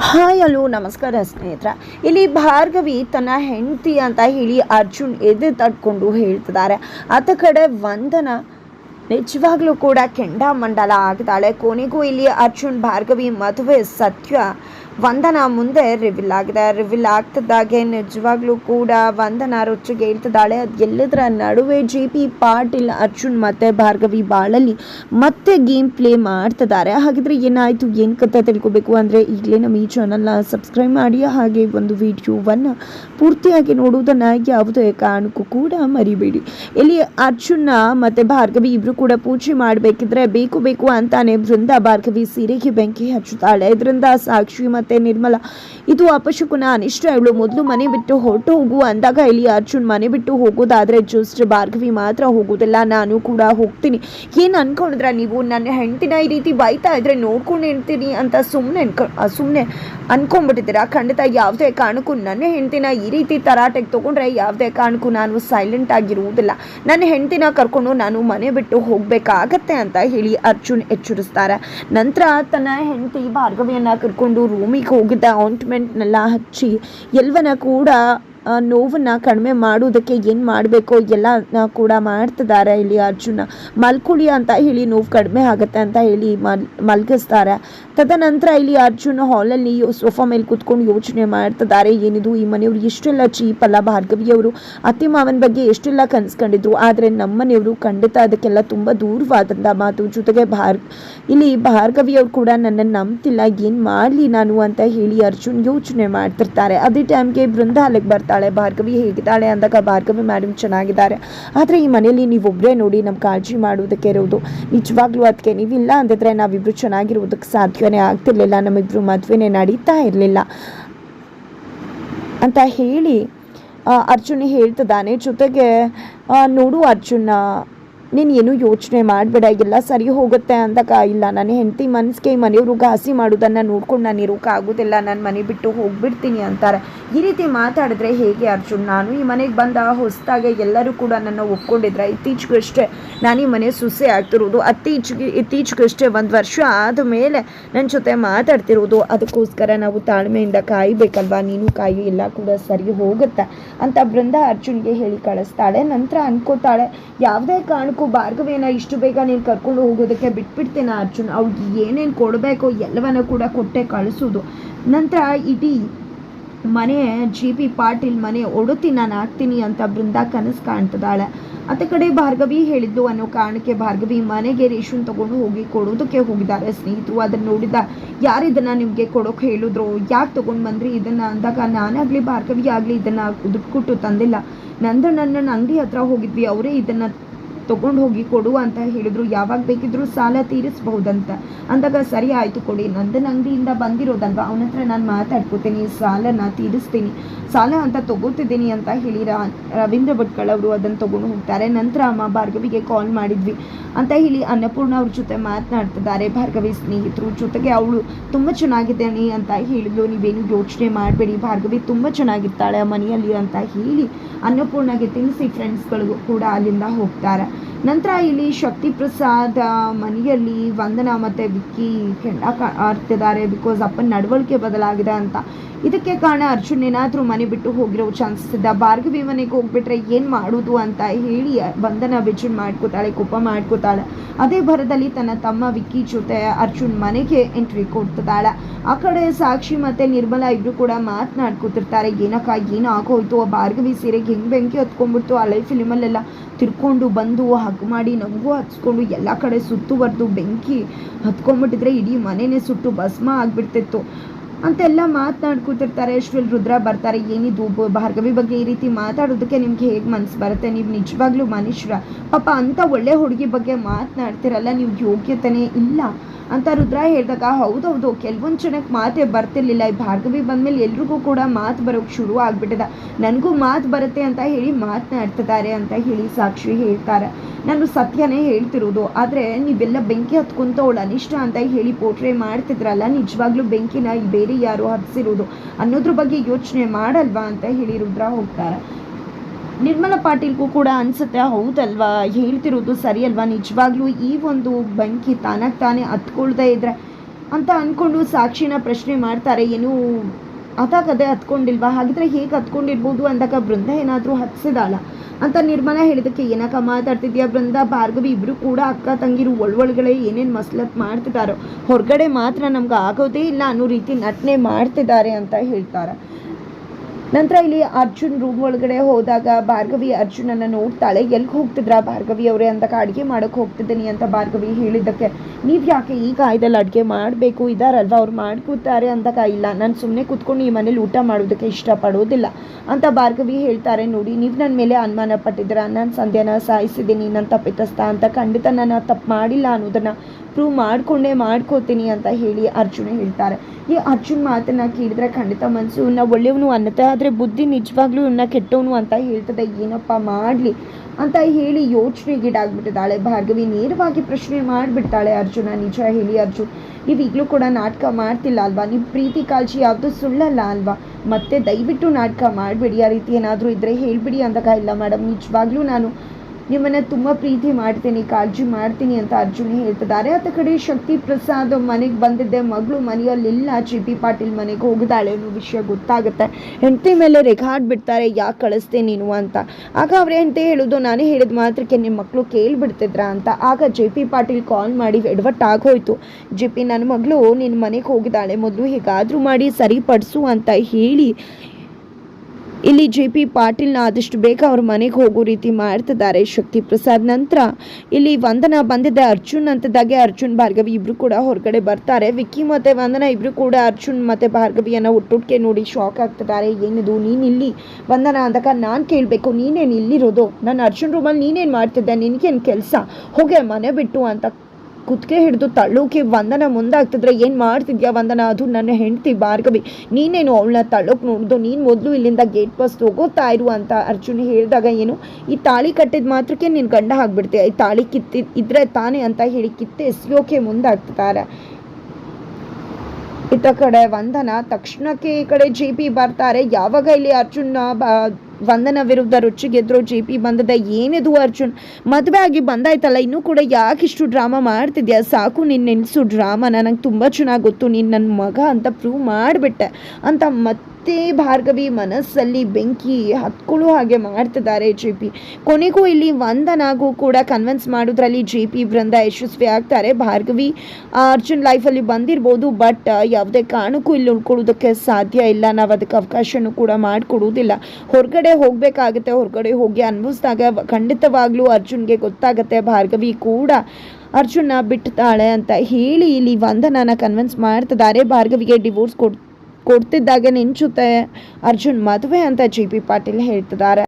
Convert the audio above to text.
Hi hello ನಮಸ್ಕಾರ ಸ್ನೇಹಿತರ. ಇಲ್ಲಿ ಭಾರ್ಗವಿ ತನ್ನ ಹೆಂಡತಿ ಅಂತ ಹೇಳಿ ಅರ್ಜುನ್ ಎದೆ ತಡ್ಕೊಂಡು ಹೇಳ್ತಿದ್ದಾರೆ. ಆತ ಕಡೆ ವಂದನ ನಿಜವಾಗ್ಲೂ ಕೂಡ ಕೆಂಡಾಮಂಡಲ ಆಗ್ತಾಳೆ. ಕೊನೆಗೂ ಇಲ್ಲಿ ಅರ್ಜುನ್, ಭಾರ್ಗವಿ ಮದುವೆ ಸತ್ಯ ವಂದನ ಮುಂದೆ ರಿವಿಲ್ ಆಗಿದೆ. ರಿವಿಲ್ ಆಗ್ತಿದ್ದಾಗೆ ನಿಜವಾಗ್ಲೂ ಕೂಡ ವಂದನ ರುಚಿಗೆ ಹೇಳ್ತಿದ್ದಾಳೆ ಅದು ಎಲ್ಲದರ ನಡುವೆ ಜೆ ಪಿ ಪಾಟೀಲ್, ಅರ್ಜುನ್ ಮತ್ತೆ ಭಾರ್ಗವಿ ಬಾಳಲ್ಲಿ ಮತ್ತೆ ಗೇಮ್ ಪ್ಲೇ ಮಾಡ್ತಿದ್ದಾರೆ. ಹಾಗಿದ್ರೆ ಏನಾಯಿತು? ಏನು ಕಥೆ ತಿಳ್ಕೊಬೇಕು? ಅಂದರೆ ಈಗಲೇ ನಮ್ಮ ಈ ಚಾನಲ್ನ ಸಬ್ಸ್ಕ್ರೈಬ್ ಮಾಡಿ, ಹಾಗೆ ಒಂದು ವಿಡಿಯೋವನ್ನು ಪೂರ್ತಿಯಾಗಿ ನೋಡುವುದನ್ನು ಯಾವುದೇ ಕಾರಣಕ್ಕೂ ಕೂಡ ಮರಿಬೇಡಿ. ಇಲ್ಲಿ ಅರ್ಜುನ ಮತ್ತು ಭಾರ್ಗವಿ ಇಬ್ಬರು ಕೂಡ ಪೂಜೆ ಮಾಡಬೇಕಿದ್ರೆ ಬೇಕು ಬೇಕು ಅಂತಾನೆ ಬೃಂದ ಭಾರ್ಗವಿ ಸೀರೆಗೆ ಬೆಂಕಿ ಹಚ್ಚುತ್ತಾಳೆ. ಇದರಿಂದ ಸಾಕ್ಷಿ ಮತ್ತೆ ನಿರ್ಮಲ, ಇದು ಅಪಶಕುನ ಅನಿಷ್ಟ. ಇವಳು ಮೊದಲು ಮನೆ ಬಿಟ್ಟು ಹೊರಟು ಹೋಗು ಅಂದಾಗ ಇಲ್ಲಿ ಅರ್ಜುನ್ ಮನೆ ಬಿಟ್ಟು ಹೋಗೋದಾದ್ರೆ ಜಸ್ಟ್ ಭಾರ್ಗವಿ ಮಾತ್ರ ಹೋಗೋದಿಲ್ಲ, ನಾನು ಕೂಡ ಹೋಗ್ತೀನಿ. ಏನು ಅನ್ಕೊಂಡ್ರ ನೀವು? ನನ್ನ ಹೆಂಡತಿನ ಈ ರೀತಿ ಬೈತಾ ಇದ್ರೆ ನೋಡ್ಕೊಂಡು ಇರ್ತೀನಿ ಅಂತ ಸುಮ್ಮನೆ ಸುಮ್ಮನೆ ಅನ್ಕೊಂಡ್ಬಿಟ್ಟಿದ್ದೀರಾ? ಖಂಡಿತ ಯಾವುದೇ ಕಾರಣಕ್ಕೂ ನನ್ನ ಹೆಂಡತಿನ ಈ ರೀತಿ ತರಾಟೆಗೆ ತೊಗೊಂಡ್ರೆ ಯಾವುದೇ ಕಾರಣಕ್ಕೂ ನಾನು ಸೈಲೆಂಟ್ ಆಗಿರುವುದಿಲ್ಲ. ನನ್ನ ಹೆಂಡತಿನ ಕರ್ಕೊಂಡು ನಾನು ಮನೆ ಬಿಟ್ಟು ಹೋಗಬೇಕಾಗತ್ತೆ ಅಂತ ಹೇಳಿ ಅರ್ಜುನ್ ಎಚ್ಚರಿಸ್ತಾರೆ. ನಂತರ ತನ್ನ ಹೆಂಡತಿ ಭಾರ್ಗವಿಯನ್ನ ಕರ್ಕೊಂಡು ರೂಮಿಗೆ ಹೋಗಿದ್ದ ಆಯಿಂಟ್ಮೆಂಟ್ನೆಲ್ಲ ಹಚ್ಚಿ ಎಲ್ವನ ಕೂಡ ನೋವನ್ನ ಕಡಿಮೆ ಮಾಡುವುದಕ್ಕೆ ಏನು ಮಾಡಬೇಕು ಎಲ್ಲ ಕೂಡ ಮಾಡ್ತಿದ್ದಾರೆ ಇಲ್ಲಿ ಅರ್ಜುನ. ಮಲ್ಕೊಳ್ಳಿ ಅಂತ ಹೇಳಿ ನೋವು ಕಡಿಮೆ ಆಗುತ್ತೆ ಅಂತ ಹೇಳಿ ಮಲ್, ಮಲ್ಗಿಸ್ತಾರೆ. ತದನಂತರ ಇಲ್ಲಿ ಅರ್ಜುನ್ ಹಾಲಲ್ಲಿ ಸೋಫಾ ಮೇಲೆ ಕೂತ್ಕೊಂಡು ಯೋಚನೆ ಮಾಡ್ತಿದ್ದಾರೆ. ಏನಿದು ಈ ಮನೆಯವರು ಎಷ್ಟೆಲ್ಲ ಚೀಪ್ ಅಲ್ಲ ಭಾರ್ಗವಿಯವರು ಅತ್ತೆ ಮಾವನ ಬಗ್ಗೆ ಎಷ್ಟೆಲ್ಲ ಕನ್ಸ್ಕೊಂಡಿದ್ರು ಆದರೆ ನಮ್ಮನೆಯವರು ಖಂಡಿತ ಅದಕ್ಕೆಲ್ಲ ತುಂಬ ದೂರವಾದಂಥ ಮಾತು. ಜೊತೆಗೆ ಭಾರ್, ಇಲ್ಲಿ ಭಾರ್ಗವಿಯವರು ಕೂಡ ನನ್ನನ್ನು ನಂಬ್ತಿಲ್ಲ. ಏನು ಮಾಡಲಿ ನಾನು ಅಂತ ಹೇಳಿ ಅರ್ಜುನ್ ಯೋಚನೆ ಮಾಡ್ತಿರ್ತಾರೆ. ಅದೇ ಟೈಮ್ಗೆ ಬೃಂದಾಲಕ್ಕೆ ಅಲ್ಲಿಗೆ ಬರ್ತಾಳೆ ಭಾರ್ಗವಿ ಹೇಗಿದ್ದಾಳೆ ಅಂದಾಗ ಭಾರ್ಗವಿ ಮೇಡಮ್ ಚೆನ್ನಾಗಿದ್ದಾರೆ. ಆದರೆ ಈ ಮನೆಯಲ್ಲಿ ನೀವೊಬ್ಬರೇ ನೋಡಿ ನಮ್ಮ ಕಾಳಜಿ ಮಾಡೋದಕ್ಕೆ ಇರೋದು. ನಿಜವಾಗ್ಲೂ ಅದಕ್ಕೆ ನೀವಿಲ್ಲ ಅಂದಿದ್ರೆ ನಾವಿಬ್ರು ಚೆನ್ನಾಗಿರುವುದಕ್ಕೆ ಸಾಧ್ಯವೇ ಆಗ್ತಿರ್ಲಿಲ್ಲ, ನಮ್ಮಿಬ್ರು ಮದುವೆನೇ ನಡೀತಾ ಇರಲಿಲ್ಲ. ಅಂತ ಹೇಳಿ ಅರ್ಜುನ್ ಹೇಳ್ತಿದ್ದಾನೆ. ಜೊತೆಗೆ ನೋಡು ಅರ್ಜುನ ನೀನು ಏನು ಯೋಚನೆ ಮಾಡಬೇಡ, ಎಲ್ಲ ಸರಿ ಹೋಗುತ್ತೆ ಅಂದಾಗ ಇಲ್ಲ ನನ್ನ ಹೆಂಡತಿ ಮನಸ್ಸಿಗೆ ಮನೆಯವರು ಘಾಸಿ ಮಾಡೋದನ್ನು ನೋಡ್ಕೊಂಡು ನಾನು ಇರೋಕ್ಕಾಗೋದಿಲ್ಲ ನಾನು ಮನೆ ಬಿಟ್ಟು ಹೋಗಿಬಿಡ್ತೀನಿ ಅಂತಾರೆ. ಈ ರೀತಿ ಮಾತಾಡಿದ್ರೆ ಹೇಗೆ ಅರ್ಜುನ್? ನಾನು ಈ ಮನೆಗೆ ಬಂದ ಹೊಸದಾಗೆ ಎಲ್ಲರೂ ಕೂಡ ನನ್ನ ಒಪ್ಕೊಂಡಿದ್ರೆ, ಇತ್ತೀಚೆಗಷ್ಟೇ ನಾನು ಈ ಮನೆ ಸುಸೆ ಆಗ್ತಿರೋದು, ಅತ್ತೀಚೆಗೆ, ಇತ್ತೀಚೆಗಷ್ಟೇ ಒಂದು ವರ್ಷ ಆದ ಮೇಲೆ ನನ್ನ ಜೊತೆ ಮಾತಾಡ್ತಿರೋದು, ಅದಕ್ಕೋಸ್ಕರ ನಾವು ತಾಳ್ಮೆಯಿಂದ ಕಾಯಬೇಕಲ್ವಾ? ನೀನು ಕಾಯಿ, ಎಲ್ಲ ಕೂಡ ಸರಿ ಹೋಗುತ್ತೆ ಅಂತ ಬೃಂದ ಅರ್ಜುನ್ಗೆ ಹೇಳಿ ಕಳಿಸ್ತಾಳೆ. ನಂತರ ಅನ್ಕೋತಾಳೆ, ಯಾವುದೇ ಕಾರಣಕ್ಕೂ ಭಾರ್ಗವಿಯನ್ನ ಇಷ್ಟು ಬೇಗ ನೀನು ಕರ್ಕೊಂಡು ಹೋಗೋದಕ್ಕೆ ಬಿಟ್ಬಿಡ್ತೇನೆ ಅರ್ಜುನ್? ಅವ್ಳಿಗೆ ಏನೇನು ಕೊಡಬೇಕೋ ಎಲ್ಲವನ್ನ ಕೂಡ ಕೊಟ್ಟೆ ಕಳಿಸೋದು. ನಂತರ ಇಡೀ ಮನೆ ಜಿ ಪಿ ಪಾಟೀಲ್ ಮನೆ ಒಡತಿ ನಾನು ಹಾಕ್ತೀನಿ ಅಂತ ಬೃಂದ ಕನಸು ಕಾಣ್ತದಾಳೆ. ಅತ್ತ ಕಡೆ ಭಾರ್ಗವಿ ಹೇಳಿದ್ದು ಅನ್ನೋ ಕಾರಣಕ್ಕೆ ಭಾರ್ಗವಿ ಮನೆಗೆ ರೇಷನ್ ತಗೊಂಡು ಹೋಗಿ ಕೊಡೋದಕ್ಕೆ ಹೋಗಿದ್ದಾರೆ. ಸ್ನೇಹಿತರು ಅದನ್ನು ನೋಡಿದ ಯಾರು ಇದನ್ನ ನಿಮಗೆ ಕೊಡೋಕೆ ಹೇಳಿದ್ರು? ಯಾಕೆ ತಗೊಂಡ್ ಬಂದ್ರಿ ಇದನ್ನ ಅಂದಾಗ ನಾನಾಗಲಿ ಭಾರ್ಗವಿ ಆಗಲಿ ಇದನ್ನ ದುಡ್ಡು ಕೊಟ್ಟು ತಂದಿಲ್ಲ. ನಂದು ನನ್ನ ಅಂಗಡಿ ಹತ್ರ ಹೋಗಿದ್ವಿ, ಅವರೇ ಇದನ್ನ ತಗೊಂಡು ಹೋಗಿ ಕೊಡು ಅಂತ ಹೇಳಿದ್ರು. ಯಾವಾಗ ಬೇಕಿದ್ರು ಸಾಲ ತೀರಿಸ್ಬಹುದಂತ. ಅಂದಾಗ ಸರಿ ಆಯಿತು ಕೊಡಿ. ನಂದನ ಅಂಗಡಿಯಿಂದ ಬಂದಿರೋದಲ್ವಾ? ಅವನ ಹತ್ರ ನಾನು ಮಾತಾಡ್ಕೋತೀನಿ. ಸಾಲನ ತೀರಿಸ್ತೀನಿ. ಸಾಲ ಅಂತ ತಗೋತಿದ್ದೀನಿ ಅಂತ ಹೇಳಿ ರವೀಂದ್ರ ಭಟ್ಕಳ್ ಅವರು ಅದನ್ನು ತಗೊಂಡು ಹೋಗ್ತಾರೆ. ನಂತರ ಅಮ್ಮ ಭಾರ್ಗವಿಗೆ ಕಾಲ್ ಮಾಡಿದ್ವಿ. ಅಂತ ಹೇಳಿ ಅನ್ನಪೂರ್ಣ ಅವ್ರ ಜೊತೆ ಮಾತನಾಡ್ತಿದ್ದಾರೆ. ಭಾರ್ಗವಿ ಸ್ನೇಹಿತರು, ಜೊತೆಗೆ ಅವಳು ತುಂಬ ಚೆನ್ನಾಗಿದ್ದಾನೆ ಅಂತ ಹೇಳಿದ್ಲು. ನೀವೇನು ಯೋಚನೆ ಮಾಡಬೇಡಿ. ಭಾರ್ಗವಿ ತುಂಬ ಚೆನ್ನಾಗಿರ್ತಾಳೆ ಆ ಮನೆಯಲ್ಲಿ ಅಂತ ಹೇಳಿ ಅನ್ನಪೂರ್ಣಗೆ ತಿಳಿಸಿ ಫ್ರೆಂಡ್ಸ್ಗಳಿಗೂ ಕೂಡ ಅಲ್ಲಿಂದ ಹೋಗ್ತಾರೆ. ನಂತರ ಇಲ್ಲಿ ಶಕ್ತಿ ಪ್ರಸಾದ್ ಮನೆಯಲ್ಲಿ ವಂದನಾ ಮತ್ತು ವಿಕ್ಕಿ ಕೆಂಡ ಕಾ- ಆಡ್ತಿದ್ದಾರೆ ಬಿಕಾಸ್ ಅಪ್ಪನ ನಡವಳಿಕೆ ಬದಲಾಗಿದೆ ಅಂತ ಇದಕ್ಕೆ ಕಾರಣ ಅರ್ಜುನ್ ಏನಾದರೂ ಮನೆ ಬಿಟ್ಟು ಹೋಗಿರೋ ಚಾನ್ಸಸ್ ಇದ್ದ ಭಾರ್ಗವಿ ಮನೆಗೆ ಹೋಗ್ಬಿಟ್ರೆ ಏನು ಮಾಡೋದು ಅಂತ ಹೇಳಿ ಬಂಧನ ಬೆಚ್ಚನ್ ಮಾಡ್ಕೋತಾಳೆ, ಕೋಪ ಮಾಡ್ಕೋತಾಳೆ. ಅದೇ ಭರದಲ್ಲಿ ತನ್ನ ತಮ್ಮ ವಿಕ್ಕಿ ಜೊತೆ ಅರ್ಜುನ್ ಮನೆಗೆ ಎಂಟ್ರಿ ಕೊಡ್ತಿದ್ದಾಳೆ ಆ ಕಡೆ ಸಾಕ್ಷಿ ಮತ್ತೆ ನಿರ್ಮಲಾ ಇಬ್ಬರು ಕೂಡ ಮಾತನಾಡ್ಕೊತಿರ್ತಾರೆ. ಏನಕ್ಕ, ಏನು ಆಗೋಯ್ತು? ಆ ಭಾರ್ಗವಿ ಸೀರೆಗೆ ಹೆಂಗೆ ಬೆಂಕಿ ಆ ಲೈಫ್ ಫಿಲಿಮಲ್ಲೆಲ್ಲ ತಿರ್ಕೊಂಡು ಬಂದು ಹಗ್ ಮಾಡಿ ನಮಗೂ ಹಚ್ಕೊಂಡು ಎಲ್ಲ ಕಡೆ ಸುತ್ತುವರೆದು ಬೆಂಕಿ ಹತ್ಕೊಂಡ್ಬಿಟ್ಟಿದ್ರೆ ಇಡೀ ಮನೆಯೇ ಸುಟ್ಟು ಭಸ್ಮ ಆಗ್ಬಿಡ್ತಿತ್ತು. ಅಂತೆಲ್ಲ ಮಾತನಾಡ್ಕೊತಿರ್ತಾರೆ. ಶ್ರೀ ರುದ್ರ ಬರ್ತಾರೆ. ಏನಿದು ಭಾರ್ಗವಿ ಬಗ್ಗೆ ಈ ರೀತಿ ಮಾತಾಡೋದಕ್ಕೆ ನಿಮ್ಗೆ ಹೇಗೆ ಮನ್ಸು ಬರುತ್ತೆ? ನೀವು ನಿಜವಾಗ್ಲೂ ಮನುಷ್ಯರ ಪಾಪ ಅಂತ ಒಳ್ಳೆ ಹುಡುಗಿ ಬಗ್ಗೆ ಮಾತನಾಡ್ತಿರಲ್ಲ, ನೀವು ಯೋಗ್ಯತೆನೇ ಇಲ್ಲ ಅಂತ ರುದ್ರ ಹೇಳಿದಾಗ, ಹೌದೌದು, ಕೆಲವೊಂದು ಜನಕ್ಕೆ ಮಾತೇ ಬರ್ತಿರ್ಲಿಲ್ಲ. ಈ ಭಾರ್ಗವಿ ಬಂದಮೇಲೆ ಎಲ್ರಿಗೂ ಕೂಡ ಮಾತು ಬರೋಕ್ಕೆ ಶುರು ಆಗ್ಬಿಟ್ಟಿದೆ. ನನಗೂ ಮಾತು ಬರುತ್ತೆ ಅಂತ ಹೇಳಿ ಮಾತನಾಡ್ತಿದ್ದಾರೆ ಅಂತ ಹೇಳಿ ಸಾಕ್ಷಿ ಹೇಳ್ತಾರೆ. ನಾನು ಸತ್ಯನೇ ಹೇಳ್ತಿರೋದು. ಆದರೆ ನೀವೆಲ್ಲ ಬೆಂಕಿ ಹತ್ಕೊಂತ ಅವಳು ಅನಿಷ್ಟ ಅಂತ ಹೇಳಿ ಪೋಟ್ರೆ ಮಾಡ್ತಿದ್ರಲ್ಲ, ನಿಜವಾಗ್ಲೂ ಬೆಂಕಿನ ಈ ಬೇರೆ ಯಾರು ಹತ್ಸಿರೋದು ಅನ್ನೋದ್ರ ಬಗ್ಗೆ ಯೋಚನೆ ಮಾಡಲ್ವಾ ಅಂತ ಹೇಳಿ ರುದ್ರ ಹೋಗ್ತಾರೆ. ನಿರ್ಮಲಾ ಪಾಟೀಲ್ಗೂ ಕೂಡ ಅನ್ಸುತ್ತೆ, ಹೌದಲ್ವಾ? ಹೇಳ್ತಿರೋದು ಸರಿ ಅಲ್ವಾ ನಿಜವಾಗ್ಲೂ ಈ ಒಂದು ಬೆಂಕಿ ತಾನಾಗಿ ತಾನೇ ಹತ್ಕೊಳ್ದೇ ಇದ್ರೆ ಅಂತ ಅಂದ್ಕೊಂಡು ಸಾಕ್ಷಿನ ಪ್ರಶ್ನೆ ಮಾಡ್ತಾರೆ. ಏನು ಅದಾಗದೆ ಹತ್ಕೊಂಡಿಲ್ವಾ? ಹಾಗಿದ್ರೆ ಹೇಗೆ ಹತ್ಕೊಂಡಿರ್ಬೋದು ಅಂದಾಗ ಬೃಂದ ಏನಾದರೂ ಹತ್ಸಿದಾಳ? ಅಂತ ನಿರ್ಮಲ ಹೇಳಿದಕ್ಕೆ ಏನಕ್ಕ ಮಾತಾಡ್ತಿದ್ಯಾ ಬೃಂದ ಭಾರ್ಗವಿ ಇಬ್ಬರು ಕೂಡ ಅಕ್ಕ ತಂಗಿರು ಒಳಗಡೆ ಏನೇನು ಮಸ್ಲತ್ ಮಾಡ್ತಿದ್ದಾರೋ ಹೊರಗಡೆ ಮಾತ್ರ ನಮ್ಗೆ ಆಗೋದೇ ಇಲ್ಲ ಅನ್ನೋ ರೀತಿ ನಟನೆ ಮಾಡ್ತಿದ್ದಾರೆ ಅಂತ ಹೇಳ್ತಾರೆ. ನಂತರ ಇಲ್ಲಿ ಅರ್ಜುನ್ ರೂಮ್ ಒಳಗಡೆ ಹೋದಾಗ ಭಾರ್ಗವಿ ಅರ್ಜುನನ್ನ ನೋಡ್ತಾಳೆ. ಎಲ್ಲಿಗೆ ಹೋಗ್ತಿದ್ರ ಭಾರ್ಗವಿ ಅವರೇ ಅಂದಾಗ ಅಡುಗೆ ಮಾಡೋಕೆ ಹೋಗ್ತಿದ್ದೀನಿ ಅಂತ ಭಾರ್ಗವಿ ಹೇಳಿದ್ದಕ್ಕೆ. ನೀವು ಯಾಕೆ ಈಗ ಇದೆಲ್ಲ ಅಡುಗೆ ಮಾಡಬೇಕು? ಇದಾರಲ್ವಾ? ಅವ್ರು ಮಾಡ್ಕೋತಾರೆ ಅಂದಾಗ ಇಲ್ಲ. ನಾನು ಸುಮ್ಮನೆ ಕೂತ್ಕೊಂಡು ಈ ಮನೇಲಿ ಊಟ ಮಾಡೋದಕ್ಕೆ ಇಷ್ಟಪಡೋದಿಲ್ಲ ಅಂತ ಭಾರ್ಗವಿ ಹೇಳ್ತಾರೆ. ನೋಡಿ, ನೀವು ನನ್ನ ಮೇಲೆ ಅನುಮಾನ ಪಟ್ಟಿದ್ದೀರಾ ನಾನು ಸಂಧ್ಯಾನ ಸಾಯಿಸಿದ್ದೀನಿ. ನನ್ನ ತಪ್ಪಿತಸ್ತ ಅಂತ ಖಂಡಿತ ನಾನು ತಪ್ಪು ಮಾಡಿಲ್ಲ ಅನ್ನೋದನ್ನು ಪ್ರೂವ್ ಮಾಡಿಕೊಂಡೇ ಮಾಡ್ಕೋತೀನಿ ಅಂತ ಹೇಳಿ ಅರ್ಜುನ ಹೇಳ್ತಾರೆ. ಈ ಅರ್ಜುನ್ ಮಾತನ್ನ ಕೇಳಿದ್ರೆ ಖಂಡಿತ ಮನಸ್ಸು ನಾ ಒಳ್ಳೆಯವನು ಅನ್ನತ್ತೆ ಆದರೆ ಬುದ್ಧಿ ನಿಜವಾಗ್ಲೂ ಇವನ್ನ ಕೆಟ್ಟವನು ಅಂತ ಹೇಳ್ತದೆ. ಏನಪ್ಪ ಮಾಡಲಿ ಅಂತ ಹೇಳಿ ಯೋಚನೆಗೀಡಾಗ್ಬಿಟ್ಟಿದ್ದಾಳೆ ಭಾರ್ಗವಿ ನೇರವಾಗಿ ಪ್ರಶ್ನೆ ಮಾಡಿಬಿಡ್ತಾಳೆ ಅರ್ಜುನ. ನಿಜ ಹೇಳಿ ಅರ್ಜುನ್. ನೀವು ಈಗಲೂ ಕೂಡ ನಾಟಕ ಮಾಡ್ತಿಲ್ಲ ಅಲ್ವಾ? ನಿಮ್ಮ ಪ್ರೀತಿ ಕಾಳಜಿ ಯಾವುದು ಸುಳ್ಳಲ್ಲ ಅಲ್ವಾ? ಮತ್ತೆ ದಯವಿಟ್ಟು ನಾಟಕ ಮಾಡಬೇಡಿ. ಆ ರೀತಿ ಏನಾದರೂ ಇದ್ದರೆ ಹೇಳಿಬಿಡಿ ಅಂದಾಗ ಇಲ್ಲ ಮೇಡಮ್, ನಿಜವಾಗ್ಲೂ ನಾನು ನಿಮ್ಮನ್ನ ತುಂಬ ಪ್ರೀತಿ ಮಾಡ್ತೀನಿ, ಕಾಳಜಿ ಮಾಡ್ತೀನಿ ಅಂತ ಅರ್ಜುನ್ ಹೇಳ್ತಿದ್ದಾರೆ. ಆತ ಕಡೆ ಶಕ್ತಿ ಪ್ರಸಾದ್ ಮನೆಗೆ ಬಂದಿದ್ದೆ, ಮಗಳು ಮನೆಯಲ್ಲಿಲ್ಲ ಜಿ ಪಿ ಪಾಟೀಲ್ ಮನೆಗೆ ಹೋಗಿದ್ದಾಳೆ ಅನ್ನೋ ವಿಷಯ ಗೊತ್ತಾಗುತ್ತೆ. ಹೆಂಡತಿ ಮೇಲೆ ರೆಕಾರ್ಡ್ ಬಿಡ್ತಾರೆ ಯಾಕೆ ಕಳಿಸ್ದೆ ನೀನು ಅಂತ. ಆಗ ಅವ್ರ ಹೆಂಡತಿ ಹೇಳೋದು, ನಾನೇ ಹೇಳಿದ ಮಾತ್ರಕ್ಕೆ ನಿಮ್ಮ ಮಕ್ಕಳು ಕೇಳಿಬಿಡ್ತಿದ್ರಾ ಅಂತ. ಆಗ ಜೆ ಪಿ ಪಾಟೀಲ್ ಕಾಲ್ ಮಾಡಿ ಎಡವಟ್ಟಾಗೋಯ್ತು ಜೆ ಪಿ ನನ್ನ ಮಗಳು ನಿನ್ನ ಮನೆಗೆ ಹೋಗಿದ್ದಾಳೆ, ಮೊದಲು ಹೇಗಾದರೂ ಮಾಡಿ, ಸರಿಪಡಿಸು ಅಂತ ಹೇಳಿ ಇಲ್ಲಿ ಜೆ ಪಿ ಪಾಟೀಲ್ನ ಆದಷ್ಟು ಬೇಗ ಅವ್ರ ಮನೆಗೆ ಹೋಗೋ ರೀತಿ ಮಾಡ್ತಿದ್ದಾರೆ ಶಕ್ತಿ ಪ್ರಸಾದ್. ನಂತರ ಇಲ್ಲಿ ವಂದನ ಬಂದಿದ್ದೆ ಅರ್ಜುನ್ ಅಂತದಾಗೆ ಅರ್ಜುನ್, ಭಾರ್ಗವಿ ಇಬ್ರು ಕೂಡ ಹೊರಗಡೆ ಬರ್ತಾರೆ. ವಿಕ್ಕಿ ಮತ್ತೆ ವಂದನ ಇಬ್ರು ಕೂಡ ಅರ್ಜುನ್ ಮತ್ತೆ ಭಾರ್ಗವಿಯನ್ನು ಒಟ್ಟೊಟ್ಟಿಗೆ ನೋಡಿ ಶಾಕ್ ಆಗ್ತಿದ್ದಾರೆ. ಏನಿದು? ನೀನು ಇಲ್ಲಿ ವಂದನ ಅಂದಾಗ ನಾನು ಕೇಳಬೇಕು. ನೀನೇನು ಇಲ್ಲಿರೋದು? ನಾನು ಅರ್ಜುನ್ ರೂಮಲ್ಲಿ ನೀನೇನು ಮಾಡ್ತಿದ್ದೆ? ನಿನಗೇನು ಕೆಲಸ? ಹೋಗೆ ಮನೆ ಬಿಟ್ಟು ಅಂತ ಕುತ್ತಿಗೆ ಹಿಡಿದು ತಳ್ಳೋಕೆ ವಂದನ ಮುಂದಾಗ್ತಿದ್ರೆ ಏನು ಮಾಡ್ತಿದ್ಯಾ ವಂದನ? ಅದು ನನ್ನ ಹೆಂಡತಿ ಭಾರ್ಗವಿ. ನೀನೇನು ಅವಳನ್ನ ತಳ್ಳೋಕೆ ನೋಡಿದ್ದು ನೀನು ಮೊದಲು ಇಲ್ಲಿಂದ ಗೇಟ್ ಪಾಸ್ ಹೋಗೋತಾ ಇರು ಅಂತ ಅರ್ಜುನ್ ಹೇಳಿದಾಗ ಏನು? ಈ ತಾಳಿ ಕಟ್ಟಿದ ಮಾತ್ರಕ್ಕೆ ನೀನು ಗಂಡ ಆಗ್ಬಿಡ್ತೀಯ? ಈ ತಾಳಿ ಕಿತ್ತಿ ಇದ್ರೆ ತಾನೇ ಅಂತ ಹೇಳಿ ಕಿತ್ತೆ ಎಸ್ಯೋಕೆ ಮುಂದಾಗ್ತಿದ್ದಾರೆ ಇತ್ತ ಕಡೆ ವಂದನ, ತಕ್ಷಣಕ್ಕೆ ಈ ಕಡೆ ಜಿ ಪಿ ಬರ್ತಾರೆ. ಯಾವಾಗ ಇಲ್ಲಿ ಅರ್ಜುನ ವಂದನ ವಿರುದ್ಧ ರುಚಿಗೆದ್ರು ಜೆ ಪಿ ಬಂದದ ಏನಿದು ಅರ್ಜುನ್? ಮದುವೆ ಆಗಿ ಬಂದಾಯ್ತಲ್ಲ, ಇನ್ನೂ ಕೂಡ ಯಾಕೆ ಇಷ್ಟು ಡ್ರಾಮಾ ಮಾಡ್ತಿದ್ಯಾ? ಸಾಕು ನಿನ್ನ ನೆನೆಸು ಡ್ರಾಮಾನ ನಂಗೆ ತುಂಬ ಚೆನ್ನಾಗಿ ಗೊತ್ತು, ನೀನು ನನ್ನ ಮಗ ಅಂತ ಪ್ರೂವ್ ಮಾಡಿಬಿಟ್ಟೆ ಅಂತ ಮತ್ತೆ ಭಾರ್ಗವಿ ಮನಸ್ಸಲ್ಲಿ ಬೆಂಕಿ ಹತ್ಕೊಳ್ಳೋ ಹಾಗೆ ಮಾಡ್ತಿದ್ದಾರೆ ಜೆ ಪಿ ಕೊನೆಗೂ ಇಲ್ಲಿ ವಂದನಾಗೂ ಕೂಡ ಕನ್ವಿನ್ಸ್ ಮಾಡೋದ್ರಲ್ಲಿ ಜೆ ಪಿ ಬೃಂದ ಯಶಸ್ವಿ ಆಗ್ತಾರೆ. ಭಾರ್ಗವಿ, ಅರ್ಜುನ್ ಲೈಫಲ್ಲಿ ಬಂದಿರ್ಬೋದು ಬಟ್ ಯಾವುದೇ ಕಾರಣಕ್ಕೂ ಇಲ್ಲಿ ಉಳ್ಕೊಳ್ಳೋದಕ್ಕೆ ಸಾಧ್ಯ ಇಲ್ಲ. ನಾವು ಅದಕ್ಕೆ ಅವಕಾಶನೂ ಕೂಡ ಮಾಡಿಕೊಡುವುದಿಲ್ಲ. ಹೊರಗಡೆ ಹೋಗಬೇಕಾಗುತ್ತೆ. ಹೊರಗಡೆ ಹೋಗಿ ಅನ್ಭವಿಸಿದಾಗ ಖಂಡಿತವಾಗ್ಲೂ ಅರ್ಜುನ್ಗೆ ಗೊತ್ತಾಗುತ್ತೆ. ಭಾರ್ಗವಿ ಕೂಡ ಅರ್ಜುನ ಬಿಡ್ತಾಳೆ ಅಂತ ಹೇಳಿ ಇಲ್ಲಿ ವಂದನನ ಕನ್ವಿನ್ಸ್ ಮಾಡ್ತಿದ್ದಾರೆ. ಭಾರ್ಗವಿಗೆ ಡಿವೋರ್ಸ್ ಕೊಡ್ ಕೊಡ್ತಿದ್ದಾಗ ನೆಂಚುತ್ತೆ. ಅರ್ಜುನ್ ಮದುವೆ ಅಂತ ಜಿ ಪಿ ಪಾಟೀಲ್ ಹೇಳ್ತಿದ್ದಾರೆ.